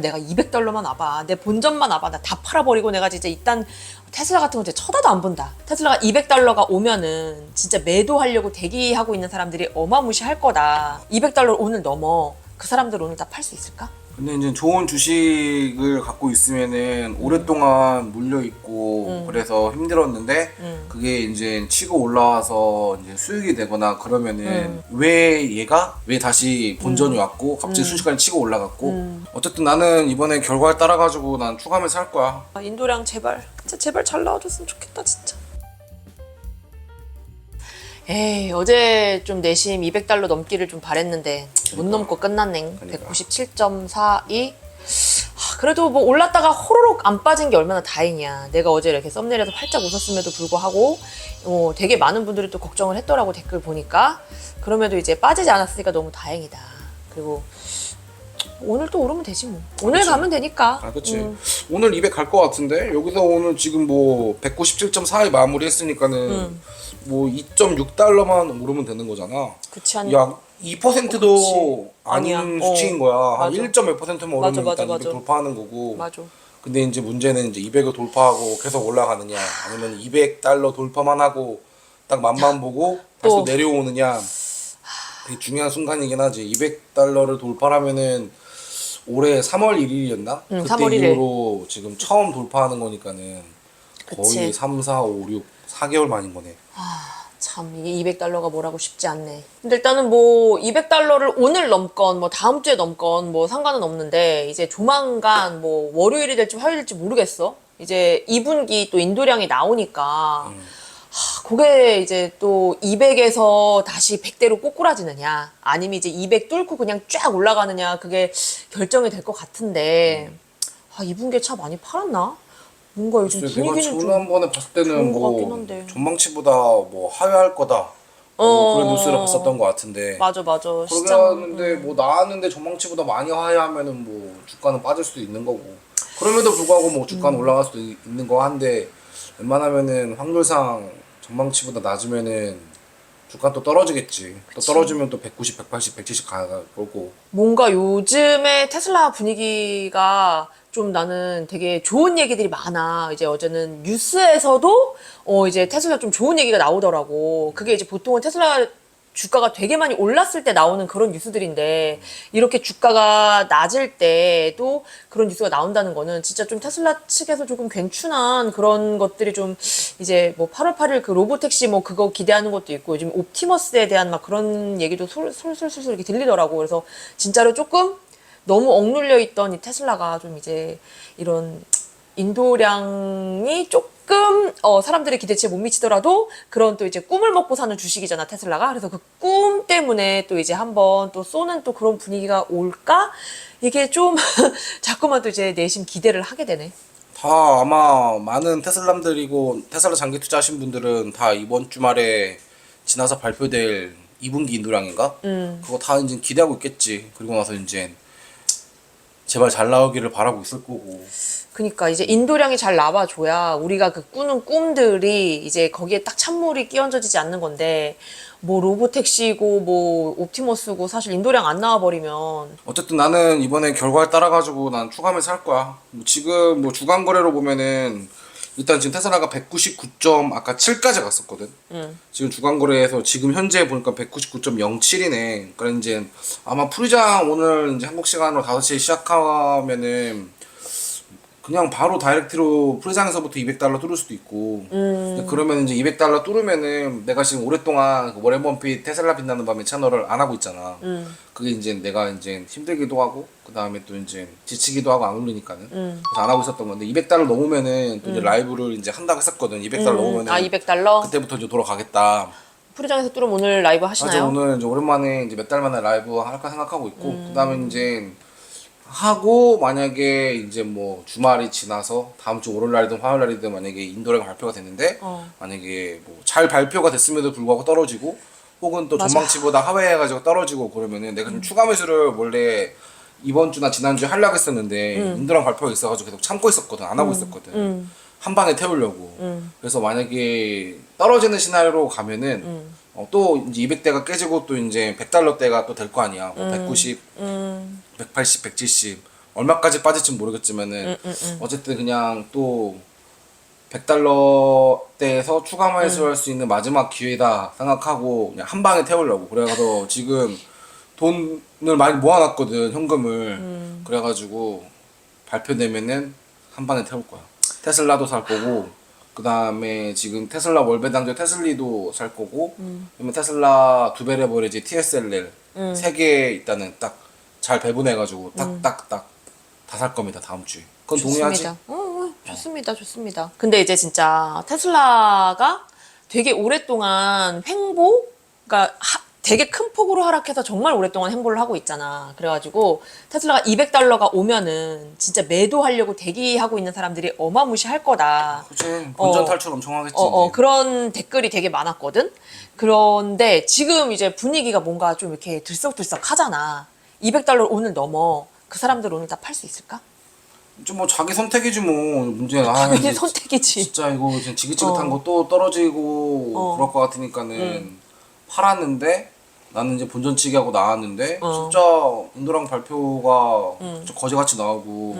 내가 200달러만 와봐. 내 본전만 와봐. 나 다 팔아버리고 내가 진짜 일단 테슬라 같은 거 진짜 쳐다도 안 본다. 테슬라가 200달러가 오면은 진짜 매도하려고 대기하고 있는 사람들이 어마무시할 거다. 200달러 오늘 넘어. 그 사람들 오늘 다 팔 수 있을까? 근데 이제 좋은 주식을 갖고 있으면은 오랫동안 물려 있고 음. 그래서 힘들었는데 음. 그게 이제 치고 올라와서 이제 수익이 되거나 그러면은 음. 왜 얘가 왜 다시 본전이 왔고 갑자기 순식간에 치고 올라갔고 음. 어쨌든 나는 이번에 결과를 따라 가지고 난 추가하면 살 거야. 아, 인도량 제발. 진짜 제발 잘 나와줬으면 좋겠다, 진짜. 에이, 어제 좀 내심 200달러 넘기를 좀 바랬는데 못 그러니까. 넘고 끝났네. 그러니까. 197.42. 하, 그래도 뭐 올랐다가 호로록 안 빠진 게 얼마나 다행이야. 내가 어제 이렇게 썸네일에서 활짝 웃었음에도 불구하고 어, 되게 많은 분들이 또 걱정을 했더라고 댓글 보니까. 그럼에도 이제 빠지지 않았으니까 너무 다행이다. 그리고 오늘 또 오르면 되지 뭐. 오늘 그치. 가면 되니까. 아, 그치. 음. 오늘 200 갈 것 같은데 여기서 오늘 지금 뭐 197.4에 마무리 했으니까는 음. 뭐 2.6달러만 오르면 되는 거잖아. 그치 한약 2%도 그치. 아닌 아니야. 수치인 어. 거야. 한 맞아. 1.몇%만 맞아, 오르면 맞아, 일단 200 맞아. 돌파하는 거고. 맞아. 근데 이제 문제는 이제 200을 돌파하고 계속 올라가느냐, 아니면 200달러 돌파만 하고 딱 맛만 보고 다시 또 또. 내려오느냐. 되게 중요한 순간이긴 하지. 200달러를 돌파하면은 올해 3월 1일이었나? 응, 그때 3월 1일. 이후로 지금 처음 돌파하는 거니까는 거의 그치. 3, 4, 5, 6, 4개월 만인 거네. 참 이게 200달러가 뭐라고 쉽지 않네. 근데 일단은 뭐 200달러를 오늘 넘건 뭐 다음 주에 넘건 뭐 상관은 없는데 이제 조만간 뭐 월요일이 될지 화요일일지 모르겠어. 이제 2분기 또 인도량이 나오니까 하, 그게 이제 또 200에서 다시 100대로 꼬꾸라지느냐 아니면 이제 200 뚫고 그냥 쫙 올라가느냐 그게 결정이 될 것 같은데 아 2분기에 차 많이 팔았나? 뭔가 요즘 글쎄, 내가 분위기는 좀 지난번에 봤을 때는 좋은 것 같긴 뭐 한데. 전망치보다 뭐 하회할 거다 뭐 어. 그런 뉴스를 봤었던 것 같은데 맞아 맞아 그러게 시장 하는데 뭐 나왔는데 전망치보다 많이 하회하면은 뭐 주가는 빠질 수도 있는 거고 그럼에도 불구하고 뭐 주가는 음. 올라갈 수도 있- 있는 거 한데 웬만하면은 확률상 전망치보다 낮으면은 주가 또 떨어지겠지 또 떨어지면 또 190, 180, 170갈 거고 뭔가 요즘에 테슬라 분위기가 좀 나는 되게 좋은 얘기들이 많아. 이제 어제는 뉴스에서도 어 이제 테슬라 좀 좋은 얘기가 나오더라고. 그게 이제 보통은 테슬라 주가가 되게 많이 올랐을 때 나오는 그런 뉴스들인데 이렇게 주가가 낮을 때도 그런 뉴스가 나온다는 거는 진짜 좀 테슬라 측에서 조금 괜춘한 그런 것들이 좀 이제 뭐 8월 8일 그 로보택시 뭐 그거 기대하는 것도 있고 요즘 옵티머스에 대한 막 그런 얘기도 솔- 솔솔솔솔 이렇게 들리더라고. 그래서 진짜로 조금 너무 억눌려 있던 이 테슬라가 좀 이제 이런 인도량이 조금 어, 사람들의 기대치에 못 미치더라도 그런 또 이제 꿈을 먹고 사는 주식이잖아 테슬라가 그래서 그 꿈 때문에 또 이제 한번 또 쏘는 또 그런 분위기가 올까 이게 좀 자꾸만 또 이제 내심 기대를 하게 되네. 다 아마 많은 테슬람들이고 테슬라 장기 투자하신 분들은 다 이번 주말에 지나서 발표될 2분기 인도량인가? 음. 그거 다 이제 기대하고 있겠지. 그리고 나서 이제 제발 잘 나오기를 바라고 있을 거고. 그러니까 이제 인도량이 잘 나와줘야 우리가 그 꾸는 꿈들이 이제 거기에 딱 찬물이 끼얹어지지 않는 건데 뭐 로보택시고 뭐 옵티머스고 사실 인도량 안 나와버리면 어쨌든 나는 이번에 결과를 따라 가지고 난 추가하면 살 거야. 뭐 지금 뭐 주간 거래로 보면은 일단 지금 테슬라가 199점 아까 7까지 갔었거든. 음. 지금 주간 거래에서 지금 현재 보니까 199.07이네. 그러니까 이제 아마 프리장 오늘 이제 한국 시간으로 5시에 시작하면은 그냥 바로 다이렉트로 프리장에서부터 200달러 뚫을 수도 있고 음. 그러면 이제 200달러 뚫으면은 내가 지금 오랫동안 그 워렌 버핏 테슬라 빛나는 밤에 채널을 안 하고 있잖아. 음. 그게 이제 내가 이제 힘들기도 하고 그 다음에 또 이제 지치기도 하고 안 울리니까는 음. 그래서 안 하고 있었던 건데 200달러 넘으면은 또 이제 라이브를 이제 한다고 했었거든. 200달러 넘으면은 아 200달러 그때부터 이제 돌아가겠다. 프리장에서 뚫으면 오늘 라이브 맞아 하시나요? 오늘 이제 오랜만에 이제 몇 달 만에 라이브 할까 생각하고 있고 음. 그 다음에 이제 하고 만약에 이제 뭐 주말이 지나서 다음 주 월요일 날이든 화요일 날이든 만약에 인도량 발표가 됐는데 어. 만약에 뭐 잘 발표가 됐음에도 불구하고 떨어지고 혹은 또 맞아. 음. 전망치보다 하회해가지고 떨어지고 그러면은 내가 좀 추가 매수를 원래 이번 주나 지난주에 하려고 했었는데 인도량 발표가 있어가지고 계속 참고 있었거든 안 하고 있었거든 음. 한 방에 태우려고 음. 그래서 만약에 떨어지는 시나리오로 가면은 음. 어, 또 이제 200대가 깨지고 또 이제 100달러대가 또 될 거 아니야. 뭐 190, 음. 180, 170 얼마까지 빠질지 모르겠지만은 어쨌든 그냥 또 100달러 대에서 추가 매수할 수 있는 마지막 기회다 생각하고 그냥 한 방에 태우려고. 그래서 지금 돈을 많이 모아놨거든 현금을. 그래가지고 발표되면은 한 방에 태울 거야. 테슬라도 살 거고 그 다음에 지금 테슬라 월배당제 테슬리도 살 거고 그러면 테슬라 두 배 레버리지 TSLL 세개 일단은 딱잘 배분해가지고 딱딱딱 다 살 겁니다 다음 주에 그건 동의하지? 좋습니다. 어, 어, 좋습니다, 좋습니다. 근데 이제 진짜 테슬라가 되게 오랫동안 횡보, 그러니까 하- 되게 큰 폭으로 하락해서 정말 오랫동안 횡보를 하고 있잖아. 그래가지고 테슬라가 200달러가 오면은 진짜 매도하려고 대기하고 있는 사람들이 어마무시할 거다. 그치 본전 어. 탈출 엄청 하겠지 어, 어. 그런 댓글이 되게 많았거든. 그런데 지금 이제 분위기가 뭔가 좀 이렇게 들썩들썩 하잖아. 200달러 오늘 넘어. 그 사람들 오늘 다 팔 수 있을까? 좀 뭐 자기 선택이지 뭐 문제는 아, 당연히 이제 선택이지. 진짜 이거 지금 지긋지긋한 어. 거 또 떨어지고 어. 그럴 것 같으니까는 팔았는데 나는 이제 본전치기 하고 나왔는데 어. 진짜 인도랑 발표가 진짜 거지같이 나오고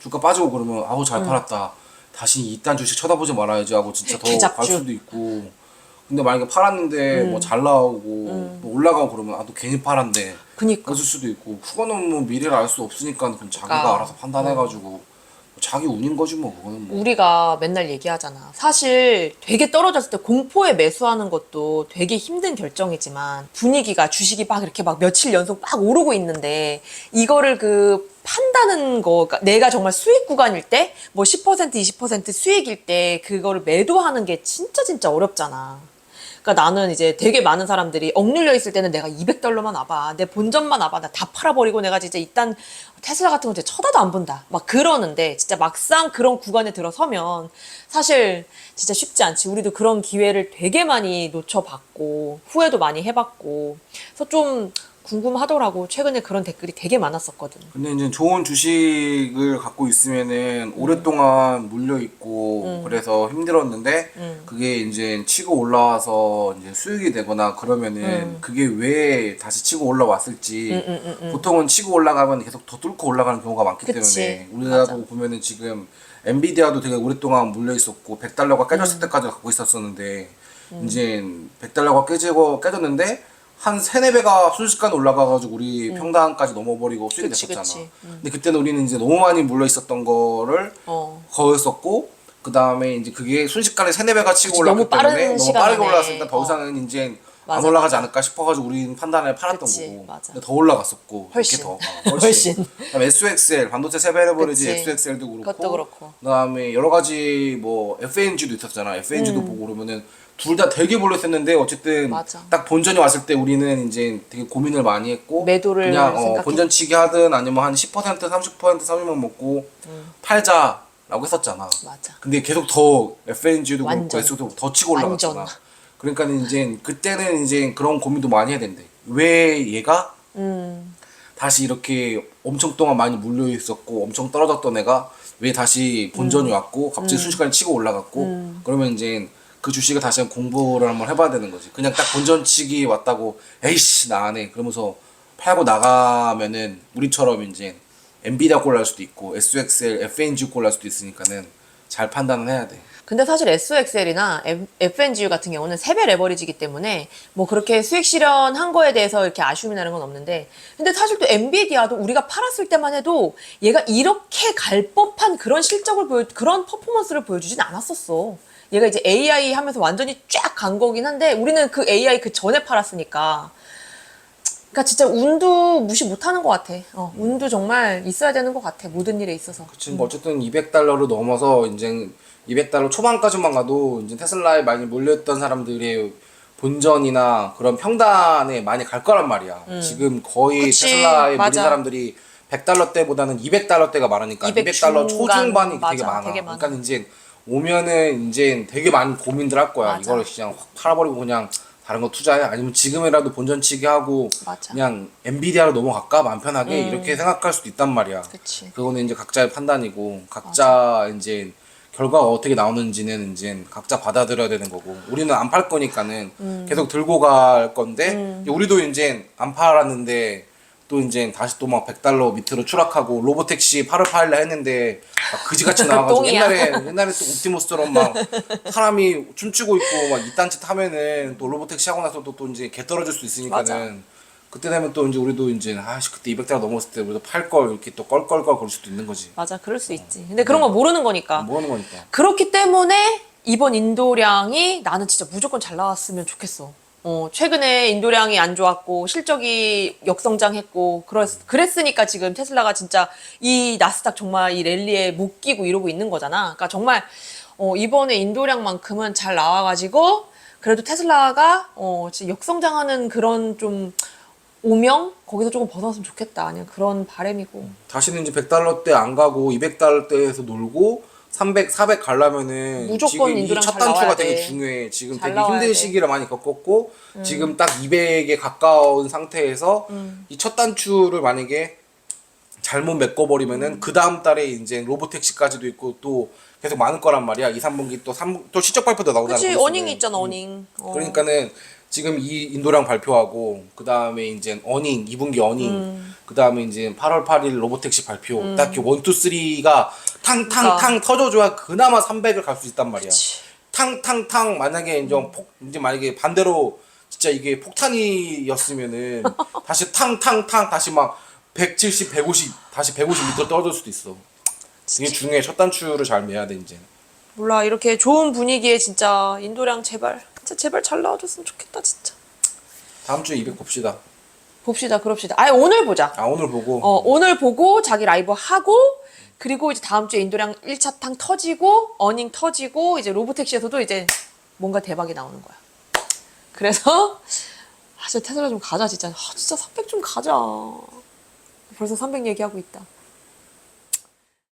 주가 빠지고 그러면 아우 잘 팔았다. 다시 이딴 주식 쳐다보지 말아야지 하고 진짜 더. 갈 수도 있고. 근데 만약에 팔았는데 뭐잘 나오고 뭐 올라가고 그러면 아 또 괜히 팔았네. 그니까. 그럴 수도 있고. 그거는 뭐 미래를 알 수 없으니까 그럼 자기가 그러니까. 알아서 판단해가지고 자기 운인 거지 뭐 그거는 뭐 우리가 맨날 얘기하잖아. 사실 되게 떨어졌을 때 공포에 매수하는 것도 되게 힘든 결정이지만 분위기가 주식이 막 이렇게 막 며칠 연속 막 오르고 있는데 이거를 그 판다는 거, 그러니까 내가 정말 수익 구간일 때, 뭐 10%, 20% 수익일 때 그거를 매도하는 게 진짜 진짜 어렵잖아. 그러니까 나는 이제 되게 많은 사람들이 억눌려 있을 때는 내가 200달러만 와봐. 내 본전만 와봐. 나 다 팔아버리고 내가 진짜 일단 테슬라 같은 거 쳐다도 안 본다. 막 그러는데 진짜 막상 그런 구간에 들어서면 사실 진짜 쉽지 않지. 우리도 그런 기회를 되게 많이 놓쳐봤고 후회도 많이 해봤고 그래서 좀 궁금하더라고. 최근에 그런 댓글이 되게 많았었거든. 근데 이제 좋은 주식을 갖고 있으면은 오랫동안 물려 있고 그래서 힘들었는데 그게 이제 치고 올라와서 이제 수익이 되거나 그러면은 그게 왜 다시 치고 올라왔을지 보통은 치고 올라가면 계속 더 뚫고 올라가는 경우가 많기 그치. 때문에 우리나라도 보면은 지금 엔비디아도 되게 오랫동안 물려 있었고 100달러가 깨졌을 때까지 갖고 있었었는데 이제 100달러가 깨지고 깨졌는데 한 세네 배가 순식간에 올라가가지고 우리 평단까지 넘어버리고 수익이 그치, 됐었잖아. 그치. 근데 그때는 우리는 이제 너무 많이 물려 있었던 거를 어. 거였었고 그 다음에 이제 그게 순식간에 세네 배가 치고 그치, 올랐기 너무 빠른 때문에 너무 시간 빠르게 안에. 올라갔으니까 더 어. 이상은 이제 안 맞아, 올라가지 맞아. 않을까 싶어가지고 우리는 판단을 팔았던 그치, 거고 맞아. 근데 더 올라갔었고 훨씬. 이렇게 더 어, 훨씬. 그다음에 SXL 반도체 세배레버리지 그치. SXL도 그렇고 그것도 그렇고. 그다음에 여러 가지 뭐 FNG도 있었잖아 FNG도 보고 그러면은 둘 다 되게 몰렸었는데 어쨌든 음. 맞아. 딱 본전이 왔을 때 우리는 이제 되게 고민을 많이 했고 매도를 그냥 어, 본전치기 하든 아니면 한 10% 30% 사주만 먹고 팔자라고 했었잖아. 맞아. 근데 계속 더 FNG도 그렇고 완전. S도 더 치고 올라갔잖아. 완전. 그러니까 이제 그때는 이제 그런 고민도 많이 해야 된대. 왜 얘가 음. 다시 이렇게 엄청 동안 많이 물려 있었고 엄청 떨어졌던 애가 왜 다시 본전이 음. 왔고 갑자기 순식간에 치고 올라갔고 그러면 이제 그 주식을 다시 한번 공부를 한번 해봐야 되는 거지. 그냥 딱 본전치기 왔다고 에이씨 나 안 해. 그러면서 팔고 나가면은 우리처럼 이제 엔비디아 꼴날 수도 있고 SXL, FNG 꼴날 수도 있으니까는 잘 판단을 해야 돼. 근데 사실 SOXL이나 FNGU 같은 경우는 세배 레버리지기 때문에 뭐 그렇게 수익 실현한 거에 대해서 이렇게 아쉬움이 나는 건 없는데 근데 사실 또 엔비디아도 우리가 팔았을 때만 해도 얘가 이렇게 갈 법한 그런 실적을 보여 그런 퍼포먼스를 보여주진 않았었어. 얘가 이제 AI 하면서 완전히 쫙 간 거긴 한데 우리는 그 AI 그 전에 팔았으니까 그러니까 진짜 운도 무시 못하는 것 같아. 어, 운도 정말 있어야 되는 것 같아. 모든 일에 있어서. 그치, 뭐 어쨌든 200달러를 넘어서 이제 200달러 초반까지만 가도 이제 테슬라에 많이 몰렸던 사람들의 본전이나 그런 평단에 많이 갈 거란 말이야. 지금 거의 음. 그치, 테슬라에 맞아. 사람들이 100달러 때보다는 200달러 때가 많으니까 200 200달러 중간, 초중반이 되게 맞아, 많아. 되게 많아. 그러니까 이제 오면은 이제 되게 많은 고민들 할 거야. 맞아. 이거를 그냥 확 팔아버리고 그냥 다른 거 투자해? 아니면 지금이라도 본전치기 하고 맞아. 그냥 엔비디아로 넘어갈까? 마음 편하게 이렇게 생각할 수도 있단 말이야. 그치. 그거는 이제 각자의 판단이고 각자 이제 결과가 어떻게 나오는지는 이제 각자 받아들여야 되는 거고 우리는 안 팔 거니까는 계속 들고 갈 건데 이제 우리도 이제 안 팔았는데 또 이제 다시 또 막 100달러 밑으로 추락하고 로보택시 8월 8일날 했는데 막 그지같이 나와가지고 똥이야. 옛날에 옛날에 또 옵티머스처럼 막 사람이 춤추고 있고 막 이딴 짓 하면은 또 로보택시 하고 나서도 또 이제 개 떨어질 수 있으니까는 그때 되면 또 이제 우리도 이제 아씨 그때 200달러 넘었을 때 우리도 팔 걸 이렇게 또 껄껄껄 거릴 수도 있는 거지 맞아, 그럴 수 있지. 근데 그런 거 모르는 거니까. 뭐 하는 거니까 그렇기 때문에 이번 인도량이 나는 진짜 무조건 잘 나왔으면 좋겠어. 어, 최근에 인도량이 안 좋았고 실적이 역성장했고 그랬, 그랬으니까 지금 테슬라가 진짜 이 나스닥 정말 이 랠리에 못 끼고 이러고 있는 거잖아. 그러니까 정말 어, 이번에 인도량만큼은 잘 나와가지고 그래도 테슬라가 어, 역성장하는 그런 좀 오명 거기서 조금 벗어났으면 좋겠다. 아니야 그런 바람이고. 다시는 이제 100달러 대 안 가고 200달러 대에서 놀고 300, 400 가려면은 무조건 지금 이 인도량 첫잘 단추가 나와야 되게 돼. 중요해. 지금 잘 되게 나와야 힘든 돼. 음. 시기를 많이 겪었고 지금 딱 200에 가까운 상태에서 음. 이첫 단추를 만약에 잘못 메꿔버리면은 그 다음 달에 이제 로보택시까지도 있고 또 계속 많을 거란 말이야. 2, 3분기 또 3, 또 실적 발표도 나오잖아. 그치 곧 어닝이. 있잖아 어닝. 어. 그러니까는 지금 이 인도량 발표하고 그 다음에 이제 어닝 2분기 어닝 음. 그 다음에 이제 8월 8일 로보택시 발표 딱 이렇게 원투 쓰리가 탕탕탕 그러니까. 터져줘야 그나마 300을 갈 수 있단 말이야. 탕탕탕 만약에 이제 음. 폭 이제 만약에 반대로 진짜 이게 폭탄이었으면은 다시 탕탕탕 다시 막 170, 150 다시 150 밑으로 떨어질 수도 있어. 이게 중요해. 첫 단추를 잘 매야 돼 이제. 몰라 이렇게 좋은 분위기에 진짜 인도량 제발 진짜 제발 잘 나와줬으면 좋겠다 진짜 다음 주에 200 봅시다. 봅시다 그럽시다. 아예 오늘 보자. 아 오늘 보고. 어 오늘 보고 자기 라이브 하고 그리고 이제 다음 주에 인도량 1차 탕 터지고 어닝 터지고 이제 로보택시에서도 이제 뭔가 대박이 나오는 거야. 그래서 아 진짜 테슬라 좀 가자 진짜. 아 진짜 300 좀 가자. 벌써 300 얘기하고 있다